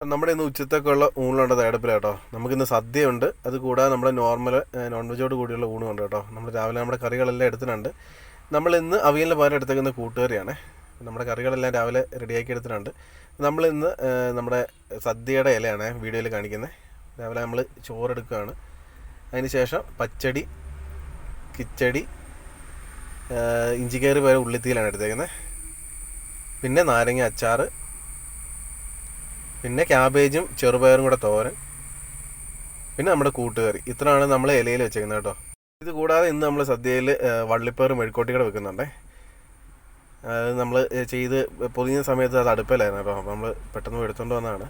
നമ്മുടെ ഇന്ന് ഉച്ചത്തേക്കുള്ള ഊണുണ്ട് തയ്യാറെടുപ്പില്ല കേട്ടോ. നമുക്കിന്ന് സദ്യയുണ്ട്. അത് കൂടാതെ നമ്മുടെ നോർമൽ നോൺ വെജോട് കൂടിയുള്ള ഊണുണ്ട് കേട്ടോ. നമ്മൾ രാവിലെ നമ്മുടെ കറികളെല്ലാം എടുത്തിട്ടുണ്ട്. നമ്മൾ ഇന്ന് അവിയലിന് പകരം എടുത്തേക്കുന്ന കൂട്ടുകറിയാണ്. നമ്മുടെ കറികളെല്ലാം രാവിലെ റെഡിയാക്കി എടുത്തിട്ടുണ്ട്. നമ്മൾ ഇന്ന് നമ്മുടെ സദ്യയുടെ ഇലയാണ് വീഡിയോയിൽ കാണിക്കുന്നത്. രാവിലെ നമ്മൾ ചോറെടുക്കുകയാണ്. അതിന് ശേഷം പച്ചടി കിച്ചടി ഇഞ്ചിക്കയറി പകരം ഉള്ളിത്തീലാണ് എടുത്തേക്കുന്നത്. പിന്നെ നാരങ്ങ അച്ചാറ് പിന്നെ ക്യാബേജും ചെറുപയറും കൂടെ തോരൻ. പിന്നെ നമ്മുടെ കൂട്ടുകറി. ഇത്രയാണ് നമ്മൾ ഇലയിൽ വെച്ചേക്കുന്നത് കേട്ടോ. ഇത് കൂടാതെ ഇന്ന് നമ്മൾ സദ്യയിൽ വള്ളിപ്പയറും വള്ളിപ്പയർ മെഴുക്കോട്ടിക്കട വെക്കുന്നുണ്ടേ. അത് നമ്മൾ ചെയ്ത് പൊതിഞ്ഞ സമയത്ത് അത് അടുപ്പിലായിരുന്നു കേട്ടോ. അപ്പോൾ നമ്മൾ പെട്ടെന്ന് എടുത്തുകൊണ്ട് വന്നതാണ്.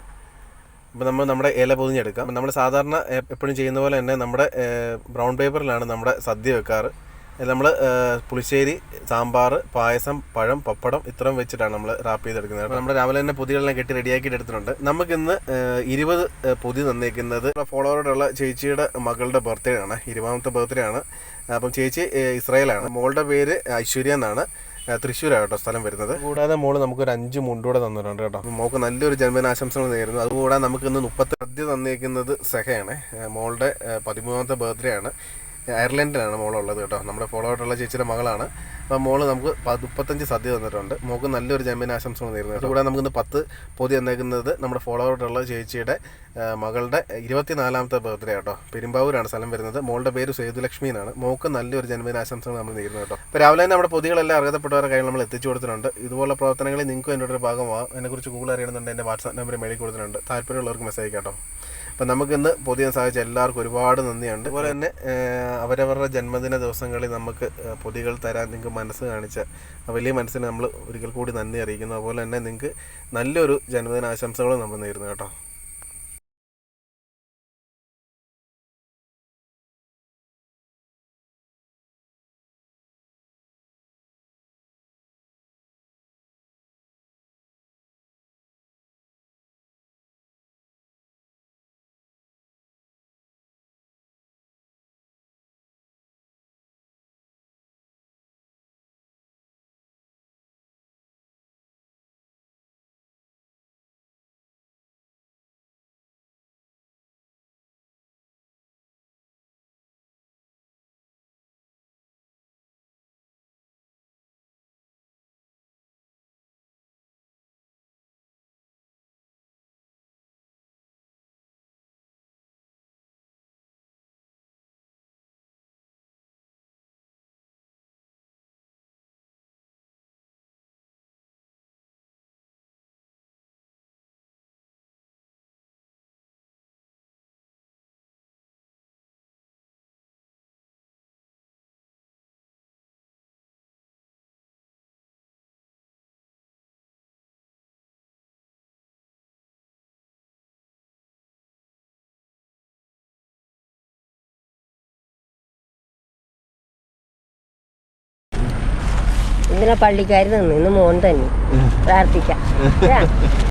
അപ്പോൾ നമ്മൾ നമ്മുടെ ഇല പൊതിഞ്ഞെടുക്കാം. നമ്മൾ സാധാരണ എപ്പോഴും ചെയ്യുന്ന പോലെ തന്നെ നമ്മുടെ ബ്രൗൺ പേപ്പറിലാണ് നമ്മുടെ സദ്യ വെക്കാറ്. നമ്മൾ പുളിശ്ശേരി സാമ്പാർ പായസം പഴം പപ്പടം ഇത്രയും വെച്ചിട്ടാണ് നമ്മൾ റാപ്പ് ചെയ്തെടുക്കുന്നത് അപ്പോൾ നമ്മുടെ രാവിലെ തന്നെ പൊതികളെല്ലാം കെട്ടി റെഡിയാക്കിയിട്ട് എടുത്തിട്ടുണ്ട്. നമുക്കിന്ന് ഇരുപത് പൊതി തന്നേക്കുന്നത് ഫോളോവറോടുള്ള ചേച്ചിയുടെ മകളുടെ ബർത്ത്ഡേ ആണ്. ഇരുപതാമത്തെ ബർത്ത്ഡേ ആണ്. അപ്പം ചേച്ചി ഇസ്രായേലാണ്. മോളുടെ പേര് ഐശ്വര്യ എന്നാണ്. തൃശ്ശൂരാണ് കേട്ടോ സ്ഥലം വരുന്നത്. കൂടാതെ മോൾ നമുക്കൊരു അഞ്ച് മുണ്ടൂടെ തന്നിട്ടുണ്ട് കേട്ടോ. മോൾക്ക് നല്ലൊരു ജന്മദിനാശംസകൾ നേരുന്നു. അതുകൂടാതെ നമുക്ക് ഇന്ന് മുപ്പത്തി സദ്യ തന്നേക്കുന്നത് സെഹയാണ്. മോളുടെ പതിമൂന്നാമത്തെ ബർത്ത്ഡേ ആണ്. അയർലൻഡിലാണ് മോളുള്ളത് കേട്ടോ. നമ്മുടെ ഫോളോ ആയിട്ടുള്ള ചേച്ചിയുടെ മകളാണ്. അപ്പോൾ മോൾ നമുക്ക് മുപ്പത്തഞ്ച് സദ്യ തന്നിട്ടുണ്ട്. മോൾക്ക് നല്ലൊരു ജന്മദിനാശംസകൾ നേരുന്നു നമുക്ക് നമുക്കിന്ന് പത്ത് പൊതി തന്നേക്കുന്നത് നമ്മുടെ ഫോളോ ആയിട്ടുള്ള ചേച്ചിയുടെ മകളുടെ ഇരുപത്തിനാലാമത്തെ ബർത്ത്ഡേ കേട്ടോ പെരുമ്പാവൂരാണ് സ്ഥലം വരുന്നത്. മോളുടെ പേര് സേതുലക്ഷ്മി എന്നാണ്. മോൾക്ക് നല്ലൊരു ജന്മദിനാശംസകൾ നമ്മൾ നേരുന്നു കേട്ടോ. അപ്പോൾ രാവിലെ തന്നെ നമ്മുടെ പൊതികളെല്ലാം അർഹതപ്പെട്ടവരുടെ കയ്യിൽ നമ്മൾ എത്തിച്ചു കൊടുത്തിട്ടുണ്ട്. ഇതുപോലുള്ള പ്രവർത്തനങ്ങളിൽ നിങ്ങൾക്കും എന്റെ ഒരു ഭാഗമാകും അതിനെക്കുറിച്ച് കൂടുതൽ അറിയണമെന്നുണ്ട് എന്റെ വാട്സാപ്പ് നമ്പർ മേളിൽ കൊടുത്തിട്ടുണ്ട്. താല്പര്യമുള്ളവർക്ക് മെസ്സേജ് കേട്ടോ. അപ്പം നമുക്കിന്ന് പൊതിയാൻ സാധിച്ച എല്ലാവർക്കും ഒരുപാട് നന്ദിയുണ്ട്. അതുപോലെ തന്നെ അവരവരുടെ ജന്മദിന ദിവസങ്ങളിൽ നമുക്ക് പൊതികൾ തരാൻ നിങ്ങൾക്ക് മനസ്സ് കാണിച്ച വലിയ മനസ്സിന് നമ്മൾ ഒരിക്കൽ കൂടി നന്ദി അറിയിക്കുന്നു. അതുപോലെ തന്നെ നിങ്ങൾക്ക് നല്ലൊരു ജന്മദിന ആശംസകളും നമ്മൾ നേരുന്നു കേട്ടോ. ഇന്നലെ പള്ളിക്കാർ തന്നു ഇന്ന് മോൻ തന്നെ. പ്രാർത്ഥിക്കാം.